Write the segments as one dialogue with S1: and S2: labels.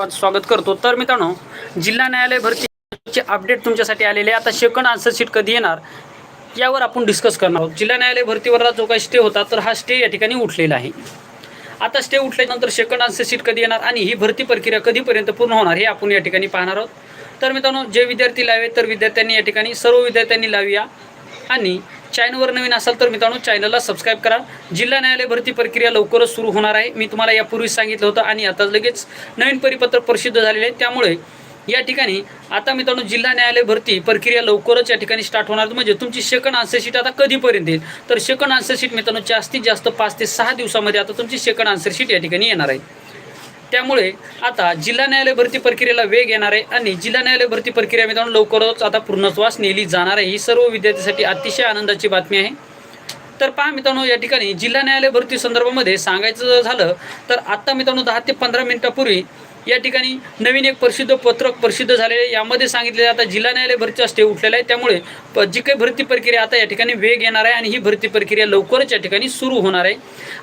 S1: स्वागत करतो. तर मित्रांनो जिल्हा न्यायालय भरतीचे अपडेट तुमच्यासाठी आलेले आता सेकंड आन्सर शीट कधी येणार यावर आपण डिस्कस करणार आहोत. जिल्हा न्यायालय भरतीवरला जो काही स्टे होता तर हा स्टे या ठिकाणी उठलेला आहे. आता स्टे उठल्यानंतर सेकंड आन्सर शीट कधी येणार आणि ही भरती प्रक्रिया कधीपर्यंत पूर्ण होणार हे आपण या ठिकाणी पाहणार आहोत. तर मित्रांनो जे विद्यार्थी लावे तर विद्यार्थ्यांनी या ठिकाणी सर्व विद्यार्थ्यांनी लावूया आणि चॅनलवर नवीन असाल तर मित्रांनो चॅनलला सबस्क्राईब करा. जिल्हा न्यायालय भरती प्रक्रिया लवकरच सुरू होणार आहे. मी तुम्हाला यापूर्वीच सांगितलं होतं आणि आता लगेच नवीन परिपत्र प्रसिद्ध झालेले आहे त्यामुळे या ठिकाणी आता मित्रांनो जिल्हा न्यायालय भरती प्रक्रिया लवकरच या ठिकाणी स्टार्ट होणार म्हणजे तुमची सेकंड आन्सर शीट आता कधीपर्यंत येईल? तर सेकंड आन्सर शीट मित्रांनो जास्तीत जास्त पाच ते सहा दिवसामध्ये आता तुमची सेकंड आन्सर शीट या ठिकाणी येणार आहे. त्यामुळे आता जिल्हा न्यायालय भरती प्रक्रियेला वेग येणार आहे आणि जिल्हा न्यायालय भरती प्रक्रिया मित्रांनो लवकरच आता पूर्णत्वास नेली जाणार आहे. ही सर्व विद्यार्थ्यांसाठी अतिशय आनंदाची बातमी आहे. तर पहा मित्रांनो या ठिकाणी जिल्हा न्यायालय भरती संदर्भामध्ये सांगायचं झालं तर आत्ता मित्रांनो दहा ते पंधरा मिनिटापूर्वी या ठिकाणी नवीन एक प्रसिद्ध पत्रक प्रसिद्ध झालेले यामध्ये सांगितले आता जिल्हा न्यायालय भरतीचा स्टे उठलेला आहे. त्यामुळे जी काही भरती प्रक्रिया आता या ठिकाणी वेग येणार आहे आणि ही भरती प्रक्रिया लवकरच या ठिकाणी सुरू होणार आहे.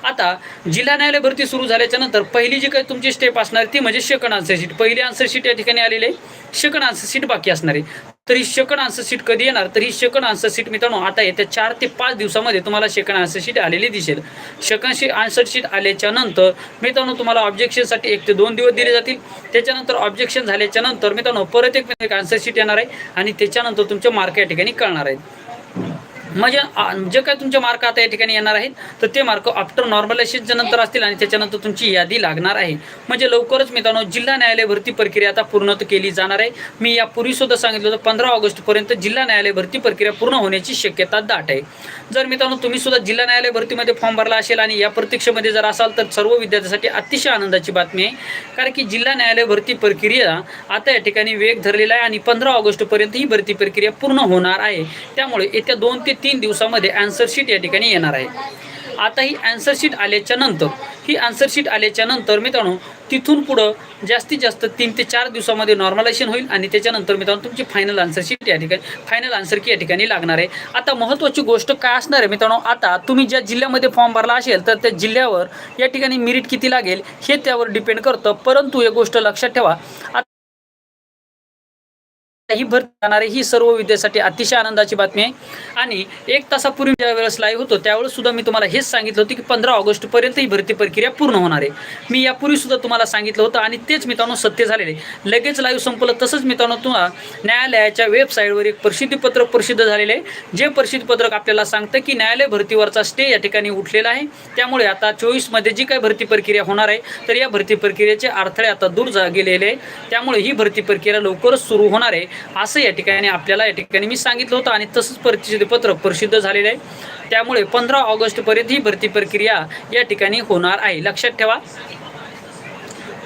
S1: आता जिल्हा न्यायालय भरती सुरू झाल्याच्यानंतर पहिली जी काही तुमची स्टेप असणार ती म्हणजे सेकंड आन्सर शीट पहिली आन्सर शीट या ठिकाणी आलेली आहे. सेकंड आन्सर शीट बाकी असणार आहे. तर ही सेकंड आन्सर शीट कधी येणार? तर ही सेकंड आन्सर शीट मित्रांनो आता येत्या चार ते पाच दिवसामध्ये तुम्हाला सेकंड आन्सर शीट आलेली दिसेल. सेकंड शी आन्सर शीट आल्याच्यानंतर मित्रांनो तुम्हाला ऑब्जेक्शनसाठी एक ते दोन दिवस दिले जातील. त्याच्यानंतर ऑब्जेक्शन झाल्याच्यानंतर मित्रांनो परत एक एक आन्सर शीट येणार आहे आणि त्याच्यानंतर तुमचे मार्क या ठिकाणी कळणार आहेत म्हणजे जे काय तुमचे मार्क आता या ठिकाणी येणार आहेत तर ते मार्क आफ्टर नॉर्मलायझेशनच्या नंतर असतील आणि त्याच्यानंतर तुमची यादी लागणार आहे. म्हणजे लवकरच मित्रांनो जिल्हा न्यायालय भरती प्रक्रिया आता पूर्ण केली जाणार आहे. मी यापूर्वी सुद्धा सांगितलं होतं पंधरा ऑगस्टपर्यंत जिल्हा न्यायालय भरती प्रक्रिया पूर्ण होण्याची शक्यता दाट आहे. जर मित्रांनो तुम्ही सुद्धा जिल्हा न्यायालय भरतीमध्ये फॉर्म भरला असेल आणि या प्रतीक्षेमध्ये जर असाल तर सर्व विद्यार्थ्यांसाठी अतिशय आनंदाची बातमी आहे. कारण की जिल्हा न्यायालय भरती प्रक्रिया आता या ठिकाणी वेग धरलेला आहे आणि पंधरा ऑगस्टपर्यंत ही भरती प्रक्रिया पूर्ण होणार आहे. त्यामुळे येत्या दोन ते तीन दिवसामध्ये अँसर शीट या ठिकाणी येणार आहे. आता ही अँसर शीट आल्याच्यानंतर ही आन्सर शीट आल्याच्यानंतर मित्रांनो तिथून पुढं जास्तीत जास्त तीन ते चार दिवसामध्ये नॉर्मलायझेशन होईल आणि त्याच्यानंतर मित्रांनो तुमची फायनल आन्सर शीट या ठिकाणी फायनल आन्सर की या ठिकाणी लागणार आहे. आता महत्त्वाची गोष्ट काय असणार आहे मित्रांनो आता तुम्ही ज्या जिल्ह्यामध्ये फॉर्म भरला असेल तर त्या जिल्ह्यावर या ठिकाणी मिरिट किती लागेल हे त्यावर डिपेंड करतं. परंतु एक गोष्ट लक्षात ठेवा. आता ही भरती जाणारी ही सर्व विद्यासाठी अतिशय आनंदाची बातमी आहे. आणि एक तासापूर्वी ज्या वेळेस लाईव्ह होतो त्यावेळेस सुद्धा मी तुम्हाला हेच सांगितलं होतं की पंधरा ऑगस्टपर्यंत ही भरती प्रक्रिया पूर्ण होणार आहे. मी यापूर्वी सुद्धा तुम्हाला सांगितलं होतं आणि तेच मित्रांनो सत्य झालेले लगेच लाईव्ह संपलं तसंच मित्रांनो तुम्हाला न्यायालयाच्या वेबसाईटवर एक प्रसिद्धीपत्रक प्रसिद्ध झालेले आहे. जे प्रसिद्धीपत्रक आपल्याला सांगतं की न्यायालय भरतीवरचा स्टे या ठिकाणी उठलेला आहे. त्यामुळे आता चोवीसमध्ये जी काही भरती प्रक्रिया होणार आहे तर या भरती प्रक्रियेचे अडथळे आता दूर जा गेलेले आहे. त्यामुळे ही भरती प्रक्रिया लवकरच सुरू होणार आहे. असं या ठिकाणी आपल्याला या ठिकाणी मी सांगितलं होतं आणि तसंच प्रसिद्धीपत्रक प्रसिद्ध झालेलं आहे. त्यामुळे पंधरा ऑगस्टपर्यंत ही भरती प्रक्रिया या ठिकाणी होणार आहे. लक्षात ठेवा.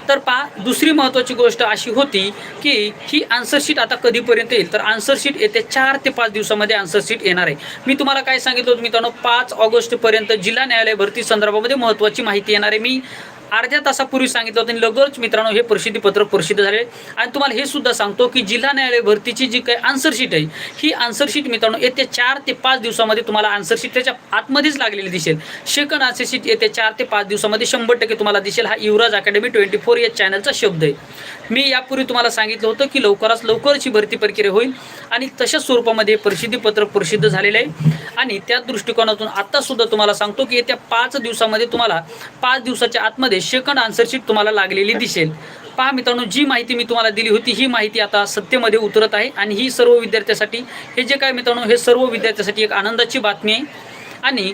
S1: तर पहा दुसरी महत्त्वाची गोष्ट अशी होती की ही आन्सरशीट आता कधीपर्यंत येईल? तर आन्सरशीट येत्या चार ते पाच दिवसामध्ये आन्सरशीट येणार आहे. मी तुम्हाला काय सांगितलं होतं मित्रांनो? पाच ऑगस्टपर्यंत जिल्हा न्यायालय भरती संदर्भामध्ये महत्त्वाची माहिती येणार आहे. मी अर्ध्या तासापूर्वी सांगितलं होतं आणि लगेच मित्रांनो हे प्रसिद्धीपत्रक प्रसिद्ध झाले आणि तुम्हाला हे सुद्धा सांगतो की जिल्हा न्यायालय भरतीची जी काही आन्सरशीट आहे ही आन्सरशीट मित्रांनो येत्या चार ते पाच दिवसामध्ये तुम्हाला आन्सरशीट त्याच्या आतमध्येच लागलेली दिसेल. सेकंड आन्सरशीट येत्या चार ते पाच दिवसामध्ये शंभर टक्के तुम्हाला दिसेल. हा युवराज अकॅडमी ट्वेंटी फोर या चॅनलचा शब्द आहे. मी यापूर्वी तुम्हाला सांगितलं होतं की लवकरात लवकरची भरती प्रक्रिया होईल आणि तशाच स्वरूपामध्ये प्रसिद्धीपत्रक प्रसिद्ध झालेलं आहे. आणि त्या दृष्टिकोनातून आत्तासुद्धा तुम्हाला सांगतो की येत्या पाच दिवसामध्ये तुम्हाला पाच दिवसाच्या आतमध्ये सेकंड आन्सरशीट तुम्हाला लागलेली दिसेल. पहा मित्रांनो जी माहिती मी तुम्हाला दिली होती ही माहिती आता सत्तेमध्ये उतरत आहे आणि ही सर्व विद्यार्थ्यासाठी हे जे काय मित्रांनो हे सर्व विद्यार्थ्यासाठी एक आनंदाची बातमी आहे. आणि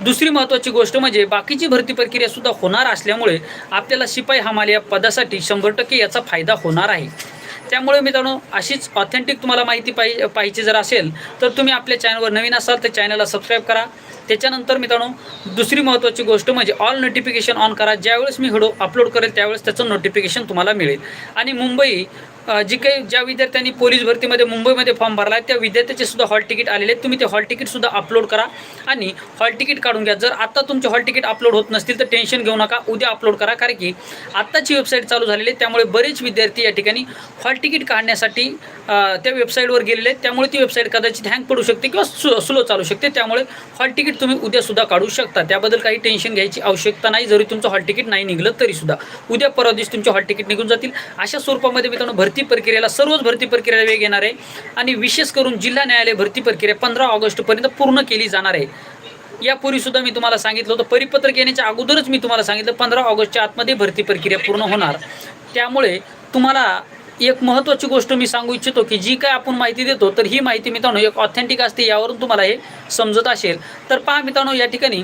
S1: दुसरी महत्त्वाची गोष्ट म्हणजे बाकीची भरती प्रक्रिया सुद्धा होणार असल्यामुळे आपल्याला शिपाई हमाल या पदासाठी शंभर टक्के याचा फायदा होणार आहे. त्यामुळे मित्रांनो अशीच ऑथेंटिक तुम्हाला माहिती पाहिजे पाहिजे जर असेल तर तुम्ही आपल्या चॅनलवर नवीन असाल तर चॅनलला सबस्क्राईब करा. त्याच्यानंतर मित्रांनो दुसरी महत्त्वाची गोष्ट म्हणजे ऑल नोटिफिकेशन ऑन करा. ज्यावेळेस मी व्हिडिओ अपलोड करेल त्यावेळेस त्याचं नोटिफिकेशन तुम्हाला मिळेल. आणि मुंबई जी काही ज्या विद्यार्थ्यांनी पोलीस भरतीमध्ये मुंबईमध्ये फॉर्म भरला आहे त्या विद्यार्थ्याचे सुद्धा हॉल तिकीट आलेले आहेत. तुम्ही ते हॉल तिकीटसुद्धा अपलोड करा. आणि हॉल तिकीट काढून घ्या. जर आत्ता तुमचे हॉल तिकीट अपलोड होत नसतील तर टेन्शन घेऊ नका. उद्या अपलोड करा. कारण की आत्ताची वेबसाईट चालू झालेली आहे. त्यामुळे बरेच विद्यार्थी या ठिकाणी हॉल तिकीट काढण्यासाठी त्या वेबसाईटवर गेलेले आहेत. त्यामुळे ती वेबसाईट कदाचित हँग पडू शकते किंवा स्लो चालू शकते. त्यामुळे हॉल तिकीट तिकीट तुम्ही उद्यासुद्धा काढू शकता. त्याबद्दल काही टेन्शन घ्यायची आवश्यकता नाही. जरी तुमचं हॉल तिकीट नाही निघलं तरीसुद्धा उद्या परवा दिवशी तुमचे हॉल तिकीट निघून जातील. अशा स्वरूपामध्ये मित्रांनो भरती प्रक्रियेला सर्वच भरती प्रक्रियेला वेग येणार आहे. आणि विशेष करून जिल्हा न्यायालय भरती प्रक्रिया पंधरा ऑगस्टपर्यंत पूर्ण केली जाणार आहे. यापूर्वी सुद्धा मी तुम्हाला सांगितलं होतं. परिपत्रक येण्याच्या अगोदरच मी तुम्हाला सांगितलं पंधरा ऑगस्टच्या आतमध्ये भरती प्रक्रिया पूर्ण होणार. त्यामुळे तुम्हाला एक महत्त्वाची गोष्ट मी सांगू इच्छितो की जी काय आपण माहिती देतो तर ही माहिती मित्रांनो एक ऑथेंटिक असते यावरून तुम्हाला हे समजत असेल. तर पहा मित्रांनो या ठिकाणी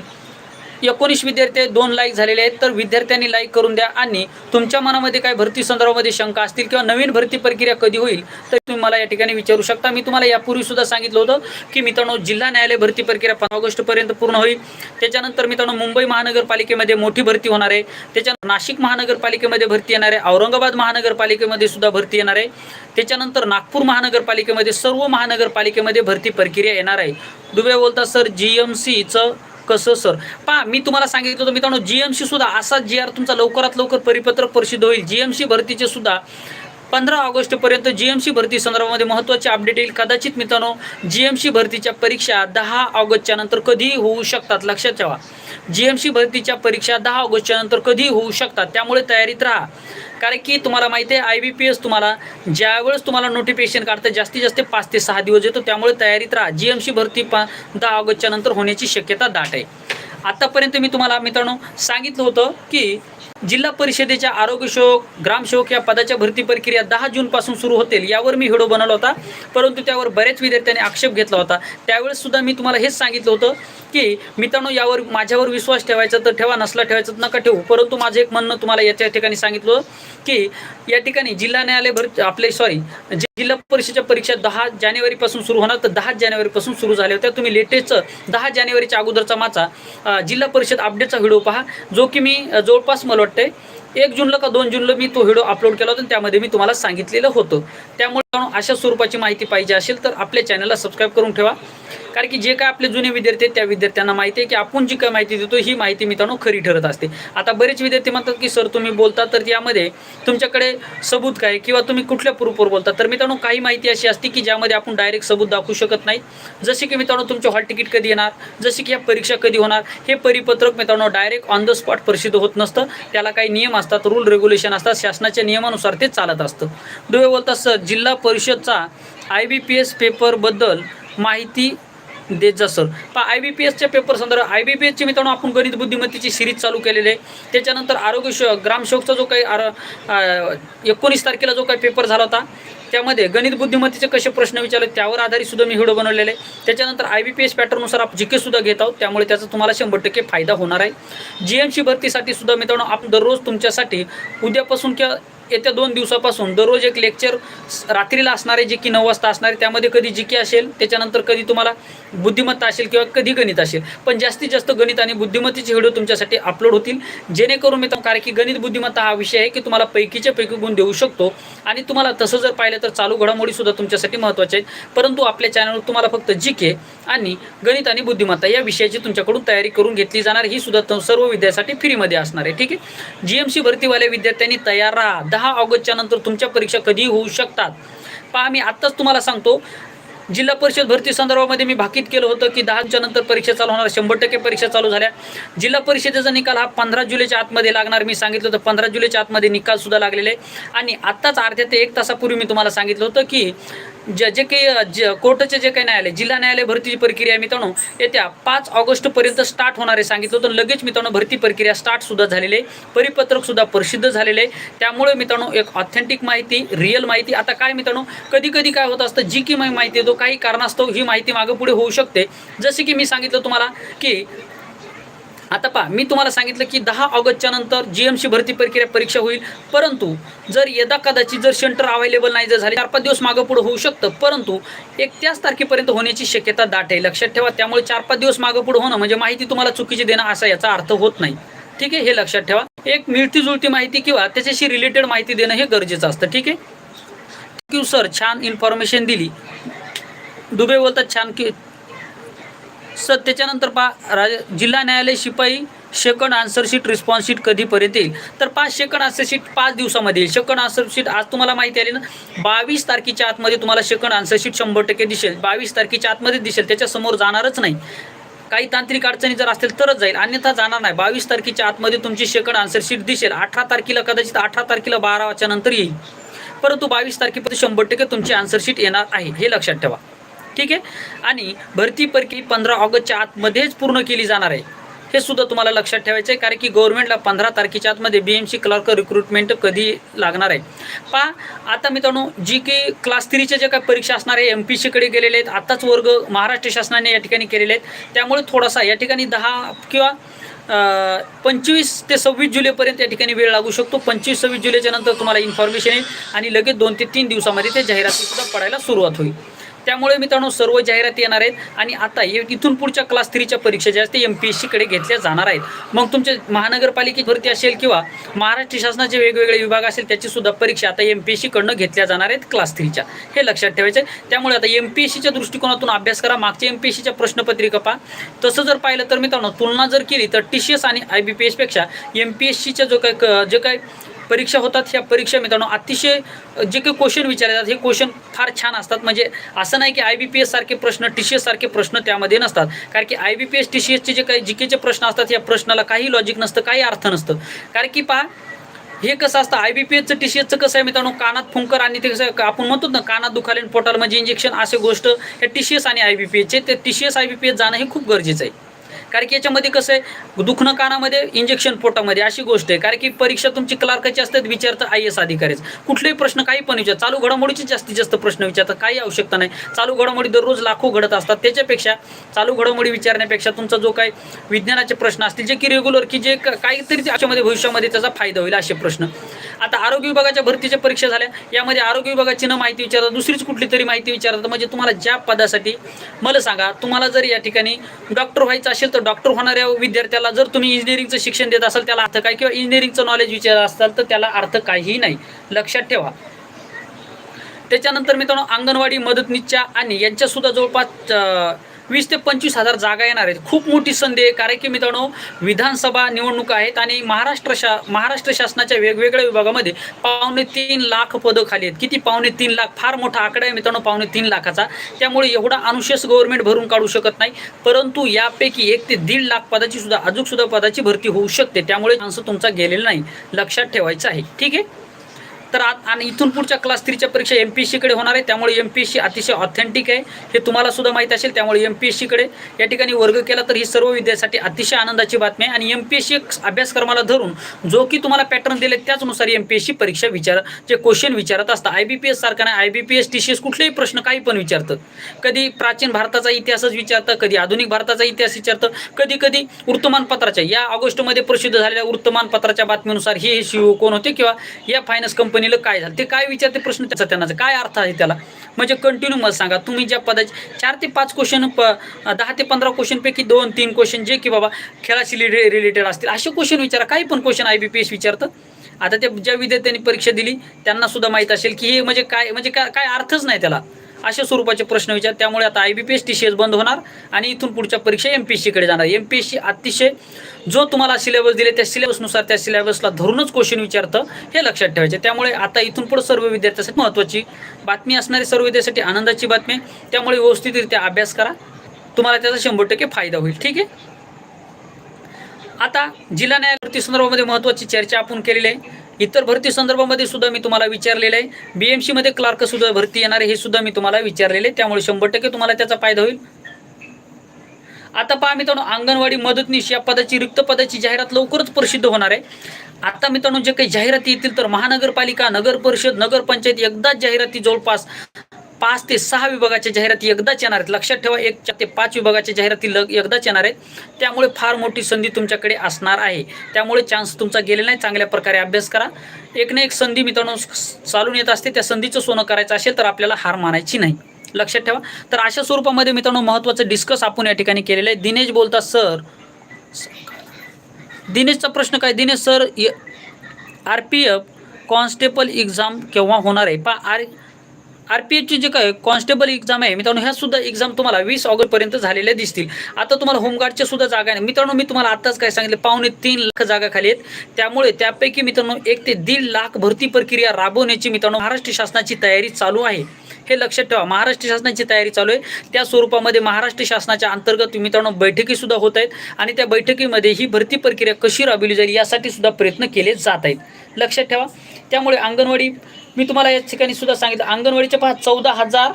S1: एकोणीस विद्यार्थी दोन लाईक झालेले आहेत तर विद्यार्थ्यांनी लाईक करून द्या आणि तुमच्या मनामध्ये काय भरती संदर्भामध्ये शंका असतील किंवा नवीन भरती प्रक्रिया कधी होईल तर तुम्ही मला या ठिकाणी विचारू शकता. मी तुम्हाला यापूर्वी सुद्धा सांगितलं होतं की मित्रांनो जिल्हा न्यायालय भरती प्रक्रिया पंधरा ऑगस्टपर्यंत पूर्ण होईल. त्याच्यानंतर मित्रांनो मुंबई महानगरपालिकेमध्ये मोठी भरती होणार आहे. त्याच्यानंतर नाशिक महानगरपालिकेमध्ये भरती येणार आहे. औरंगाबाद महानगरपालिकेमध्ये सुद्धा भरती येणार आहे. त्याच्यानंतर नागपूर महानगरपालिकेमध्ये सर्व महानगरपालिकेमध्ये भरती प्रक्रिया येणार आहे. दुबे बोलता सर जी एम सीचं कसं सर? पहा मी तुम्हाला सांगितलं होतं मित्रांनो जी एम सी सुद्धा असाच जी आर तुमचा लवकरात लवकर परिपत्रक प्रसिद्ध होईल. जी एम सी भरतीचे सुद्धा पंधरा ऑगस्टपर्यंत जी एम सी भरती संदर्भामध्ये महत्त्वाचे अपडेट येईल. कदाचित मित्रांनो जी एम सी भरतीच्या परीक्षा दहा ऑगस्टच्या नंतर कधीही होऊ शकतात. लक्षात ठेवा. जी एम सी भरतीच्या परीक्षा दहा ऑगस्टच्या नंतर कधीही होऊ शकतात. त्यामुळे तयारीत राहा. कारण की तुम्हाला माहिती आहे आय बी पी एस तुम्हाला ज्यावेळेस तुम्हाला नोटिफिकेशन काढतं जास्तीत जास्त पाच ते सहा दिवस येतो त्यामुळे तयारीत राहा. जी एम सी भरती पा दहा ऑगस्टच्या नंतर होण्याची शक्यता दाट आहे. आतापर्यंत मी तुम्हाला मित्रांनो सांगितलं होतं की जिल्हा परिषदेच्या आरोग्यशोक ग्रामसेवक या पदाच्या भरती प्रक्रिया दहा जूनपासून सुरू होतील यावर मी व्हिडिओ बनवला होता. परंतु त्यावर बऱ्याच विद्यार्थ्यांनी आक्षेप घेतला होता. त्यावेळेस सुद्धा मी तुम्हाला हेच सांगितलं होतं की मित्रांनो यावर माझ्यावर विश्वास ठेवायचा तर ठेवा नसला ठेवायचा तर नका ठेवू. परंतु माझं एक म्हणणं तुम्हाला याच्या ठिकाणी सांगितलं की या ठिकाणी जिल्हा न्यायालय भर आपले सॉरी जिल्हा परिषदेच्या परीक्षा दहा जानेवारीपासून सुरू होणार. तर दहा जानेवारीपासून सुरू झाल्या होत्या. तुम्ही लेटेस्ट दहा जानेवारीच्या अगोदरचा माझा जिल्हा परिषद अपडेटचा व्हिडिओ पहा. जो की मी जवळपास मला वाटतंय एक जूनला का दोन जूनला मी तो व्हिडिओ अपलोड केला होता त्यामध्ये मी तुम्हाला सांगितलेलं होतं. त्यामुळे अशा स्वरूपाची माहिती पाहिजे असेल तर आपल्या चॅनलला सबस्क्राईब करून ठेवा. कारण की जे काय आपले जुने विद्यार्थी आहेत त्या विद्यार्थ्यांना माहिती आहे की आपण जी काय माहिती देतो ही माहिती मित्रांनो खरी ठरत असते. आता बरेच विद्यार्थी म्हणतात की सर तुम्ही बोलता तर यामध्ये तुमच्याकडे सबूत काय? किंवा तुम्ही कुठल्या प्रूफवर बोलता तर मित्रांनो काही माहिती अशी असते की ज्यामध्ये आपण डायरेक्ट सबूत दाखवू शकत नाही. जसे की मित्रांनो तुमचे हॉल तिकीट कधी येणार? जसे की ह्या परीक्षा कधी होणार? हे परिपत्रक मित्रांनो डायरेक्ट ऑन द स्पॉट प्रसिद्ध होत नसतं. त्याला काही नियम असतात रूल रेग्युलेशन असतात. शासनाच्या नियमानुसार ते चालत असतं. दुवे बोलतात सर जिल्हा परिषदचा आय बी पी एस पेपरबद्दल माहिती देत जा सर पहा आय बी पी एसच्या पेपर संदर्भात आय बी पी एसची मित्रांनो आपण गणित बुद्धिमत्तेची सिरीज चालू केलेली आहे. त्याच्यानंतर आरोग्य शो ग्रामसेवकचा जो काही आर एकोणीस तारखेला जो काही पेपर झाला होता त्यामध्ये गणित बुद्धिमत्तेचे कसे प्रश्न विचारले त्यावर आधारित सुद्धा मी व्हिडिओ बनवलेले आहे. त्याच्यानंतर आय बी पी एस पॅटर्ननुसार आपण जी के सुद्धा घेत आहोत. त्यामुळे त्याचा तुम्हाला शंभर टक्के फायदा होणार आहे. जी एम सी भरतीसाठी सुद्धा मित्रांनो आपण दररोज तुमच्यासाठी उद्यापासून किंवा येत्या दोन दिवसापासून दररोज एक लेक्चर रात्रीला असणारे जे की नऊ वाजता असणारे त्यामध्ये कधी जी के असेल त्याच्यानंतर कधी तुम्हाला बुद्धिमत्ता असेल किंवा कधी गणित असेल. पण जास्तीत जास्त गणित आणि बुद्धिमत्तेचे व्हिडिओ तुमच्यासाठी अपलोड होतील. जेणेकरून मी कारण की गणित बुद्धिमत्ता हा विषय आहे की तुम्हाला पैकीच्या पैकी गुण देऊ शकतो. आणि तुम्हाला तसं जर पाहिलं तर चालू घडामोडीसुद्धा तुमच्यासाठी महत्त्वाचे आहेत. परंतु आपल्या चॅनलवर तुम्हाला फक्त जी के आणि गणित आणि बुद्धिमत्ता या विषयाची तुमच्याकडून तयारी करून घेतली जाणार. ही सुद्धा सर्व विद्यासाठी फ्रीमध्ये असणार आहे. ठीक आहे? जी एम सी भरतीवाल्या विद्यार्थ्यांनी तयार राहा. दहा ऑगस्टच्या नंतर तुमच्या परीक्षा कधी होऊ शकतात. पहा मी आत्ताच तुम्हाला सांगतो जिल्हा परिषद भरती संदर्भामध्ये मी भाकीत केलं होतं की दहाच्या नंतर परीक्षा चालू होणार. शंभर टक्के परीक्षा चालू झाल्या. जिल्हा परिषदेचा निकाल हा पंधरा जुलैच्या आतमध्ये लागणार. मी सांगितलं होतं पंधरा जुलैच्या आतमध्ये निकालसुद्धा लागलेले आहे. आणि आत्ताच अर्ध्या ते एक तासापूर्वी मी तुम्हाला सांगितलं होतं की जे जे काही ज कोर्टाचे जे काही न्यायालय जिल्हा न्यायालय भरतीची प्रक्रिया मित्रांनो येत्या पाच ऑगस्टपर्यंत स्टार्ट होणार आहे सांगितलं होतं. लगेच मित्रांनो भरती प्रक्रिया स्टार्टसुद्धा झालेली आहे. परिपत्रकसुद्धा प्रसिद्ध झालेलं आहे. त्यामुळे मित्रांनो एक ऑथेंटिक माहिती रिअल माहिती. आता काय मित्रांनो कधी कधी काय होत असतं जी की माहिती येतो काही कारणास्तव ही माहिती मागं पुढे होऊ शकते. जसे की मी सांगितलं तुम्हाला की आता पहा मी तुम्हाला सांगितलं की दहा ऑगस्टच्या नंतर जी एम सी भरती प्रक्रिया परीक्षा होईल. परंतु जर यदा कदाचित जर सेंटर अवेलेबल नाही जर झाले चार पाच दिवस मागं पुढं होऊ शकतं. परंतु एक त्याच तारखेपर्यंत होण्याची शक्यता दाट आहे. लक्षात ठेवा त्यामुळे चार पाच दिवस मागं पुढं होणं म्हणजे माहिती तुम्हाला चुकीची देणं असा याचा अर्थ होत नाही. ठीक आहे? हे लक्षात ठेवा. एक मिळती जुळती माहिती किंवा त्याच्याशी रिलेटेड माहिती देणं हे गरजेचं असतं. ठीक आहे? थँक्यू सर छान इन्फॉर्मेशन दिली. दुबे बोलतात छान की सर त्याच्यानंतर पा राज जिल्हा न्यायालय शिपाई second answer sheet response sheet कधीपर्यंत येईल? तर पाच सेकंड आन्सर शीट पाच दिवसामध्ये येईल. सेकंड आन्सर शीट आज तुम्हाला माहिती आली ना? बावीस तारखेच्या आतमध्ये तुम्हाला सेकंड आन्सर शीट शंभर टक्के दिसेल. बावीस तारखेच्या आतमध्ये दिसेल. त्याच्यासमोर जाणारच नाही. काही तांत्रिक अडचणी जर असतील तरच जाईल. अन्यथा जाणार नाही. बावीस तारखेच्या आतमध्ये तुमची सेकंड आन्सर शीट दिसेल. अठरा तारखेला कदाचित अठरा तारखेला बारा नंतर येईल. परंतु बावीस तारखेपर्यंत शंभर टक्के तुमची आन्सर शीट येणार आहे. हे लक्षात ठेवा. ठीक आहे? आणि भरती परकी पंधरा ऑगस्टच्या आतमध्येच पूर्ण केली जाणार आहे. हे सुद्धा तुम्हाला लक्षात ठेवायचं आहे कारण की गव्हर्नमेंटला पंधरा तारखेच्या आतमध्ये B M C clerk recruitment कधी लागणार आहे? पहा आता मित्रांनो जी की क्लास थ्रीच्या ज्या काही परीक्षा असणार आहे एम पी सीकडे गेलेले आहेत आत्ताच वर्ग महाराष्ट्र शासनाने या ठिकाणी केलेले आहेत. त्यामुळे थोडासा या ठिकाणी दहा किंवा पंचवीस ते सव्वीस जुलैपर्यंत या ठिकाणी वेळ लागू शकतो. पंचवीस सव्वीस जुलैच्या नंतर तुम्हाला इन्फॉर्मेशन येईल आणि लगेच दोन ते तीन दिवसामध्ये ते जाहिरातीसुद्धा पडायला सुरुवात होईल. त्यामुळे मित्रांनो सर्व जाहिराती येणार आहेत. आणि आता हे इथून पुढच्या क्लास थ्रीच्या परीक्षा ज्या असते एम पी एस सीकडे घेतल्या जाणार आहेत. मग तुमचे महानगरपालिकेवरती असेल किंवा महाराष्ट्र शासनाचे वेगवेगळे विभाग असेल त्याची सुद्धा परीक्षा आता एम पी एस सीकडनं घेतल्या जाणार आहेत क्लास थ्रीच्या हे लक्षात ठेवायचं आहे त्यामुळे आता एम पी एस सीच्या दृष्टिकोनातून अभ्यास करा. मागच्या एम पी एस सीच्या प्रश्नपत्रिका पहा. तसं जर पाहिलं तर मित्रांनो तुलना जर केली तर टी सी एस आणि आय बी पी एसपेक्षा एम पी एस सीच्या जो काय जे काय परीक्षा होतात ह्या परीक्षा मित्रांनो अतिशय जे काही क्वेश्चन विचारले जातात हे क्वेश्चन फार छान असतात. म्हणजे असं नाही की आय बी पी एस सारखे प्रश्न टी सी एस सारखे प्रश्न त्यामध्ये नसतात. कारण की I B P S T C एसचे जे काही जी केचे प्रश्न असतात या प्रश्नाला काही लॉजिक नसतं काही अर्थ नसतं. कारण की पहा हे कसं असतं आय बी पी एसचं टी सी एसचं कसं आहे मित्रांनो कानात फुंकर आणि ते कसं आपण म्हणतो ना कानात दुखाले पोटाला म्हणजे इंजेक्शन असे गोष्ट हे टी सी एस आणि आय बी पी एसचे ते T C S I B P S जाणं हे खूप गरजेचं आहे. कारण की याच्यामध्ये कसं आहे दुखणं कानामध्ये इंजेक्शन पोटामध्ये अशी गोष्ट आहे. कारण की परीक्षा तुमची क्लार्काची असतात विचारतं आय एस अधिकारीच. कुठलेही प्रश्न काही पण विचार. चालू घडामोडीचे जास्तीत जास्त प्रश्न विचारतात काही आवश्यकता नाही. चालू घडामोडी दररोज लाखो घडत असतात. त्याच्यापेक्षा चालू घडामोडी विचारण्यापेक्षा तुमचा जो काही विज्ञानाचे प्रश्न असतील जे की रेग्युलर की जे काहीतरी त्याच्यामध्ये भविष्यामध्ये त्याचा फायदा होईल असे प्रश्न. आता आरोग्य विभागाच्या भरतीच्या परीक्षा झाल्या. यामध्ये आरोग्य विभागाची न माहिती विचारतात दुसरीच कुठली तरी माहिती विचारतात म्हणजे तुम्हाला ज्या पदासाठी मला सांगा तुम्हाला जर या ठिकाणी डॉक्टर व्हायचं असेल तर डॉक्टर होणाऱ्या विद्यार्थ्याला जर तुम्ही इंजिनिअरिंगचं शिक्षण देत असाल त्याला अर्थ काय? किंवा इंजिनिअरिंगचं नॉलेज विचारत असाल तर त्याला अर्थ काहीही नाही. लक्षात ठेवा. त्याच्यानंतर मित्रांनो अंगणवाडी मदतनीसच्या आणि यांच्यासुद्धा जवळपास अं, वीस ते पंचवीस हजार जागा येणार आहेत. खूप मोठी संधी आहे कारण की मित्रांनो विधानसभा निवडणुका आहेत आणि महाराष्ट्र शा महाराष्ट्र शासनाच्या वेगवेगळ्या विभागामध्ये पावणे तीन लाख पदं खाली आहेत. किती? पावणे तीन लाख. फार मोठा आकडा आहे मित्रांनो पावणे तीन लाखाचा. त्यामुळे एवढा अनुशेष गव्हर्नमेंट भरून काढू शकत नाही. परंतु यापैकी एक ते दीड लाख पदाची सुद्धा अजून सुद्धा पदाची भरती होऊ शकते. त्यामुळे माणसं तुमचा गेलेला नाही. लक्षात ठेवायचं आहे. ठीक आहे? तर आत आणि इथून पुढच्या क्लास थ्रीच्या परीक्षा एम पी एस सीकडे होणार आहे. त्यामुळे एम पी एस सी अतिशय ऑथेंटिक आहे. हे तुम्हाला सुद्धा माहीत असेल त्यामुळे एम पी एस सीकडे या ठिकाणी वर्ग केला तर ही सर्व विद्यार्थ्यांसाठी अतिशय आनंदाची बातमी आहे. आणि एम पी एस सी अभ्यासक्रमाला धरून जो की तुम्हाला पॅटर्न दिले त्याचनुसार एम पी एस सी परीक्षा विचार जे क्वेश्चन विचारत असतात. आय बी पी एस सारखं नाही. I B P S T C S कुठलेही प्रश्न काही पण विचारतं कधी प्राचीन भारताचा इतिहासच विचारतं कधी आधुनिक भारताचा इतिहास विचारतं कधी कधी वर्तमानपत्राच्या या ऑगस्टमध्ये प्रसिद्ध झालेल्या वृत्तमानपत्राच्या बातमीनुसार हे सीओ कोण होते? किंवा या फायनान्स कंपनीला काय झालं? ते काय विचारते प्रश्न त्याचा त्यांना काय अर्थ आहे त्याला? म्हणजे कंटिन्यू मला सांगा. तुम्ही ज्या पदाचे चार ते पाच क्वेश्चन प दहा ते पंधरा क्वेश्चनपैकी दोन तीन क्वेश्चन जे की बाबा खेळाशी रिलेटेड असतील असे क्वेश्चन विचारा. काही पण question I B P S विचारतं. आता ते ज्या विद्यार्थ्यांनी परीक्षा दिली त्यांना सुद्धा माहीत असेल की हे म्हणजे काय म्हणजे काय काय अर्थच नाही त्याला. अशा स्वरूपाचे प्रश्न विचार त्यामुळे आता I B P S T C S बंद होणार आणि इथून पुढच्या परीक्षा एम पी एस सीकडे जाणार. एम पी एस सी अतिशय जो तुम्हाला सिलेबस दिले त्या सिलेबसनुसार त्या सिलेबसला धरूनच क्वेश्चन विचारतं हे लक्षात ठेवायचे. त्यामुळे आता इथून पुढे सर्व विद्यार्थ्यांसाठी महत्त्वाची बातमी असणारी सर्व विद्यार्थ्यासाठी आनंदाची बातमी त्यामुळे व्यवस्थितरित्या अभ्यास करा. तुम्हाला त्याचा शंभर टक्के फायदा होईल. ठीक आहे? आता जिल्हा न्याय संदर्भामध्ये महत्त्वाची चर्चा आपण केलेली आहे. इतर भरती संदर्भामध्ये सुद्धा मी तुम्हाला विचारलेलं आहे. बी एम सीमध्ये क्लार्क सुद्धा भरती येणार आहे हे सुद्धा मी तुम्हाला विचारलेले आहे. त्यामुळे शंभर टक्के तुम्हाला त्याचा फायदा होईल. आता पहा मित्रांनो अंगणवाडी मदतनीस या पदाची रिक्त पदाची जाहिरात लवकरच प्रसिद्ध होणार आहे. आता मित्रांनो जे काही जाहिराती येतील तर महानगरपालिका नगर परिषद नगरपंचायत एकदाच जाहिराती जवळपास पाच ते सहा विभागाच्या जाहिराती एकदाच येणार आहेत. लक्षात ठेवा एक चार ते पाच विभागाच्या जाहिराती लग एकदाच येणार आहेत. त्यामुळे फार मोठी संधी तुमच्याकडे असणार आहे. त्यामुळे चान्स तुमचा गेलेला नाही. चांगल्या प्रकारे अभ्यास करा. एक ना एक संधी मित्रांनो चालून येत असते. त्या संधीचं सोनं करायचं असेल तर आपल्याला हार मानायची नाही. लक्षात ठेवा. तर अशा स्वरूपामध्ये मित्रांनो महत्त्वाचं डिस्कस आपण या ठिकाणी केलेलं आहे. दिनेश बोलतात सर दिनेशचा प्रश्न काय? Dinesh sir R P F constable exam केव्हा होणार आहे? पा आर आर पी एचची जे काय कॉन्स्टेबल एक्झाम आहे मित्रांनो ह्या सुद्धा एक्झाम तुम्हाला वीस ऑगस्टपर्यंत झालेल्या दिसतील. आता तुम्हाला होमगार्डच्या सुद्धा जागा आहे मित्रांनो मी तुम्हाला आत्ताच काय सांगितलं पावणे तीन लाख जागा खाली आहेत. त्यामुळे त्यापैकी मित्रांनो एक ते दीड लाख भरती प्रक्रिया राबवण्याची मित्रांनो महाराष्ट्र शासनाची तयारी चालू आहे. हे लक्षात ठेवा महाराष्ट्र शासनाची तयारी चालू आहे. त्या स्वरूपामध्ये महाराष्ट्र शासनाच्या अंतर्गत मित्रांनो बैठकी सुद्धा होत आहेत आणि त्या बैठकीमध्ये ही भरती प्रक्रिया कशी राबवली जाईल यासाठी सुद्धा प्रयत्न केले जात आहेत. लक्षात ठेवा. त्यामुळे अंगणवाडी मी तुम्हाला या ठिकाणी सुद्धा सांगितलं अंगणवाडीच्या पहा चौदा हजार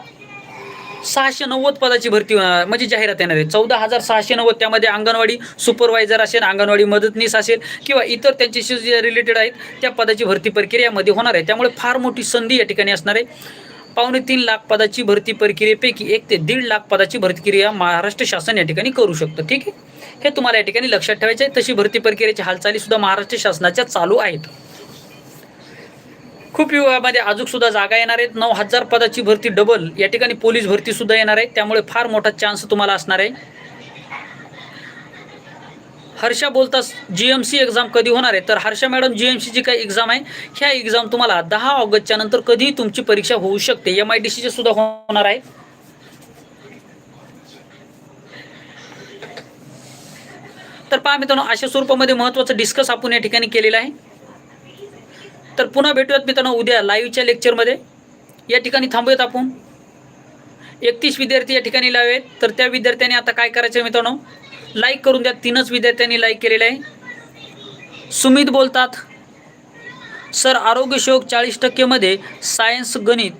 S1: सहाशे नव्वद पदाची भरती म्हणजे जाहिरात येणार आहे. चौदा हजार सहाशे नव्वद त्यामध्ये अंगणवाडी सुपरवायझर असेल अंगणवाडी मदतनीस असेल किंवा इतर त्यांच्याशी जे रिलेटेड आहेत त्या पदाची भरती प्रक्रियामध्ये होणार आहे. त्यामुळे फार मोठी संधी या ठिकाणी असणार आहे. पावणे तीन लाख पदाची भरती प्रक्रियेपैकी एक ते दीड लाख पदाची भरती क्रिया महाराष्ट्र शासन या ठिकाणी करू शकतं. ठीक आहे? हे तुम्हाला या ठिकाणी लक्षात ठेवायचे आहे. तशी भरती प्रक्रियेची हालचाली सुद्धा महाराष्ट्र शासनाच्या चालू आहेत. खूप विभागामध्ये अजून सुद्धा जागा येणार आहेत. नऊ हजार पदाची भरती डबल या ठिकाणी पोलीस भरती सुद्धा येणार आहे. त्यामुळे फार मोठा चान्स तुम्हाला असणार आहे. हर्षा बोलतास जी एम सी एक्झाम कधी होणार आहे? तर हर्षा मॅडम जी एम सीची काही एक्झाम आहे? ह्या एक्झाम तुम्हाला दहा ऑगस्टच्या नंतर कधीही तुमची परीक्षा होऊ शकते. एम आय डी सीचे सुद्धा होणार आहे. तर पहा मित्रांनो अशा स्वरूपामध्ये महत्त्वाचं डिस्कस आपण या ठिकाणी केलेलं आहे. तर पुन्हा भेटूयात मित्रांनो उद्या लाईव्हच्या लेक्चरमध्ये या ठिकाणी थांबूयात आपण. एकतीस विद्यार्थी या ठिकाणी लावेत तर त्या विद्यार्थ्यांनी आता काय करायचं आहे मित्रांनो? लाईक करून द्या. तीनच विद्यार्थ्यांनी लाईक केलेलं आहे. सुमित बोलतात सर आरोग्य शोक चाळीस टक्केमध्ये सायन्स गणित.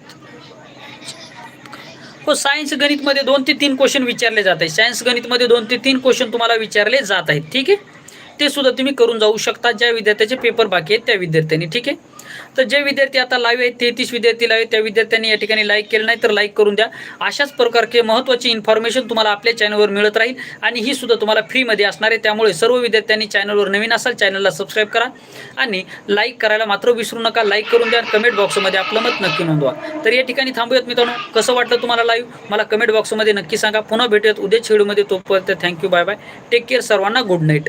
S1: हो सायन्स गणितमध्ये दोन ते तीन क्वेश्चन विचारले जात आहेत. सायन्स गणितमध्ये दोन ते तीन क्वेश्चन तुम्हाला विचारले जात आहेत. ठीक आहे? ते सुद्धा तुम्ही करून जाऊ शकता. ज्या विद्यार्थ्याचे पेपर बाकी आहेत त्या विद्यार्थ्यांनी ठीक आहे? तर जे विद्यार्थी आता लाईव्ह आहेत तेहतीस विद्यार्थी लाईव्ह आहेत त्या विद्यार्थ्यांनी या ठिकाणी लाईक केलं नाही तर लाईक करून द्या. अशाच प्रकारचे महत्त्वाची इन्फॉर्मेशन तुम्हाला आपल्या चॅनलवर मिळत राहील आणि ही सुद्धा तुम्हाला फ्रीमध्ये असणार आहे. त्यामुळे सर्व विद्यार्थ्यांनी चॅनलवर नवीन असाल चॅनलला सबस्क्राईब करा आणि लाईक करायला मात्र विसरू नका. लाईक करून द्या कमेंट बॉक्समध्ये आपलं मत नक्की नोंदवा. तर या ठिकाणी थांबूयात मित्रांनो. कसं वाटलं तुम्हाला लाईव्ह मला कमेंट बॉक्समध्ये नक्की सांगा. पुन्हा भेटूयात उद्या व्हिडिओमध्ये तोपर्यंत thank you bye bye take care सर्वांना. Good night